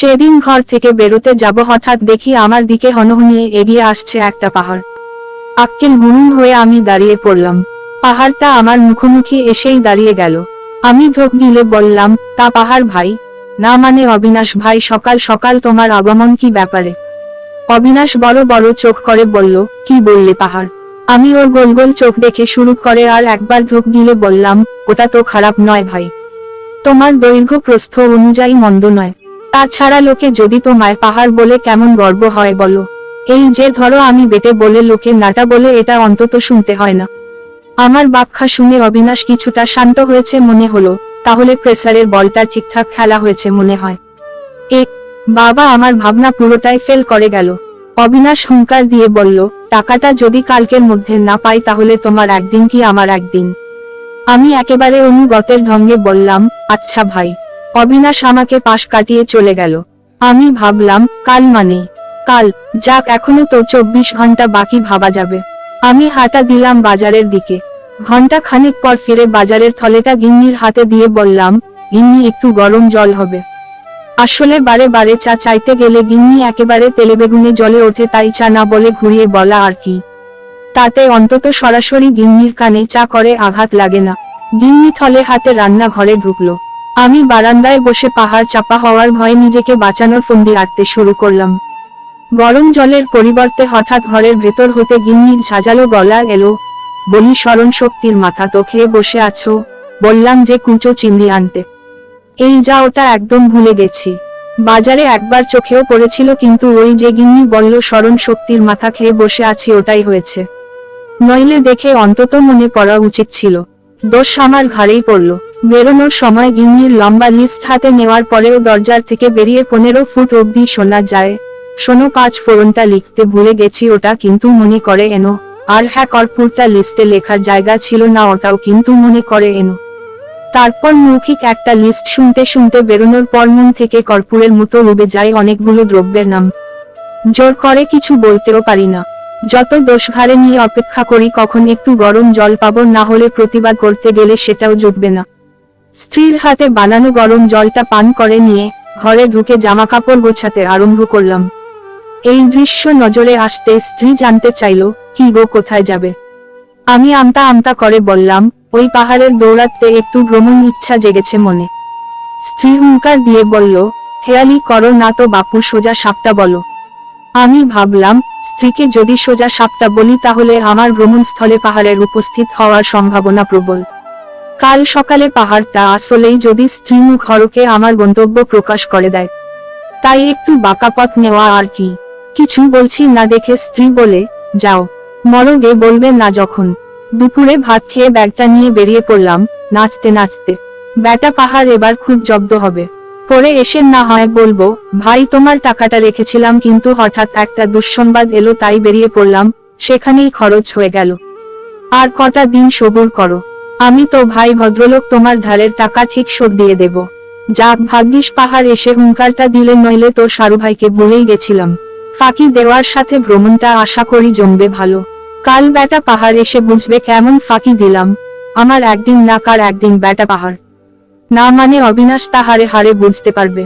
সেদিন ঘর থেকে বেরোতে যাব, হঠাৎ দেখি আমার দিকে হনহনিয়ে এগিয়ে আসছে একটা পাহাড়। আক্কেল গুরুম হয়ে আমি দাঁড়িয়ে পড়লাম। পাহাড়টা আমার মুখোমুখি এসেই দাঁড়িয়ে গেল। আমি ঢোক গিলে বললাম, তা পাহাড় ভাই? না মানে অবিনাশ ভাই, সকাল সকাল তোমার আগমন কি ব্যাপারে? অবিনাশ বড় বড় চোখ করে বলল, কি বললে পাহাড়? আমি ওর গোল গোল চোখ দেখে শুরু করে আর একবার ঢোক গিলে বললাম, ওটা তো খারাপ নয় ভাই। তোমার দৈর্ঘ্য প্রস্থ অনুযায়ী মন্দ নয়। তাছাড়া লোকে যদি তোমায় পাহাড় বলে কেমন গর্ব হয় বলো। এই যে ধরো আমি বেটে বলে লোকে নাটা বলে এটা অন্তত শুনতে হয় না। আমার ব্যাখ্যা শুনে অবিনাশ কিছুটা শান্ত হয়েছে মনে হলো, তাহলে প্রেসারের বলটা ঠিকঠাক খেলা হয়েছে মনে হয়। এক বাবা আমার ভাবনা পুরোটাই ফেল করে গেল। অবিনাশ হুঙ্কার দিয়ে বলল, টাকাটা যদি কালকের মধ্যে না পাই তাহলে তোমার একদিন কি আমার একদিন। আমি একেবারে অনুগতের ঢঙ্গে বললাম আচ্ছা ভাই। অবিনাশ আমাকে পাশ কাটিয়ে চলে গেল। আমি ভাবলাম, কাল মানে কাল, যাক এখনও তো চব্বিশ ঘণ্টা বাকি ভাবা যাবে। আমি হাঁটা দিলাম বাজারের দিকে। ঘণ্টা খানিক পর ফিরে বাজারের থলেটা গিন্নির হাতে দিয়ে বললাম, গিন্নি, একটু গরম জল হবে। আসলে বারে বারে চা চাইতে গেলে গিন্নি একেবারে তেলেবেগুনে জলে ওঠে তাই চা না বলে ঘুরিয়ে বলা আর কি। তাতে অন্তত সরাসরি গিন্নির কানে চা করে আঘাত লাগে না। গিন্নি থলে হাতে রান্না ঘরে ঢুকলো। আমি বারান্দায় বসে পাহাড় চাপা হওয়ার ভয়ে নিজেকে বাঁচানোর ফন্দি আঁটতে শুরু করলাম। গরম জলের পরিবর্তে হঠাৎ ঘরের ভেতর হতে গিন্নির ঝাঁঝালো গলা এলো। বলি স্মরণ শক্তির মাথা তো খেয়ে বসে আছো? বললাম, যে কুচো চিংড়ি আনতে। এই যা, ওটা একদম ভুলে গেছি। বাজারে একবার চোখেও পড়েছিল, কিন্তু ওই যে গিন্নি বলল স্মরণ শক্তির মাথা খেয়ে বসে আছি, ওটাই হয়েছে। নইলে দেখে অন্তত মনে পড়া উচিত ছিল। দোষ আমার ঘাড়েই পড়ল। বেরোনোর সময় গিন্নির লম্বা লিস্ট হাতে নেওয়ার পরেও দরজার থেকে বেরিয়ে পনেরো ফুট অবধি শোনা যায়। শোনো, পাঁচ ফোরনটা লিখতে ভুলে গেছি, ওটা কিন্তু মনে করে এনো। আর হ্যাঁ কর্পূরটা লিস্টে লেখার জায়গা ছিল না, ওটাও কিন্তু মনে করে এনো। তারপর মৌখিক একটা লিস্ট শুনতে শুনতে বেরোনোর পর মন থেকে কর্পূরের মতো উবে যায় অনেকগুলো দ্রব্যের নাম। জোর করে কিছু বলতেও পারি না। যত দোষ ঘাড়ে নিয়ে অপেক্ষা করি, কখন একটু গরম জল পাব, না হলে প্রতিবাদ করতে গেলে সেটাও জুটবে না। স্ত্রীর হাতে বানানো গরম জলটা পান করে নিয়ে ঘরে ঢুকে জামা কাপড় গোছাতে আরম্ভ করলাম। এই দৃশ্য নজরে আসতে স্ত্রী জানতে চাইল, কি গো, কোথায় যাবে? আমি আমতা আমতা করে বললাম, ওই পাহাড়ের দৌড়াতে একটু ভ্রমণ ইচ্ছা জেগেছে মনে। স্ত্রী হুঙ্কার দিয়ে বলল, হেয়ালি করো না তো, বাপু, সোজা সাপটা বলো। আমি ভাবলাম স্ত্রীকে যদি সোজা সাপটা বলি তাহলে আমার ভ্রমণস্থলে পাহাড়ের উপস্থিত হওয়ার সম্ভাবনা প্রবল। কাল সকালে পাহাড়টা আসলেই যদি স্ত্রীমুখ হরকে আমার গন্তব্য প্রকাশ করে দেয়। তাই একটু বাঁকা পথ নেওয়া আর কি। কিছু বলছি না দেখে স্ত্রী বলে, যাও। মরগে বলবে, না, যখন। দুপুরে ভাত খেয়ে ব্যাগটা নিয়ে বেরিয়ে পড়লাম, নাচতে নাচতে। ব্যাটা পাহাড় এবার খুব জব্দ হবে। পরে এসে না হয় বলব, ভাই, তোমার টাকাটা রেখেছিলাম কিন্তু হঠাৎ একটা দুঃসংবাদ এলো, তাই বেরিয়ে পড়লাম, সেখানেই খরচ হয়ে গেল। আর কটা দিন সবুর করো। আমি তো ভাই ভদ্রলোক, তোমার ধারের টাকা ঠিক শোধ দিয়ে দেব। যাক ভাগ্যিস পাহাড় এসে হুঙ্কারটা দিলে নইলে তোর সারু ভাইকে বলেই গেছিলাম। ফাঁকি দেওয়ার সাথে ভ্রমণটা আশা করি জমবে ভালো। কাল বেটা পাহাড় এসে বুঝবে কেমন ফাঁকি দিলাম। আমার একদিন না কার একদিন বেটা পাহাড়। না মানে অবিনাশ তাহারে হারে বুঝতে পারবে।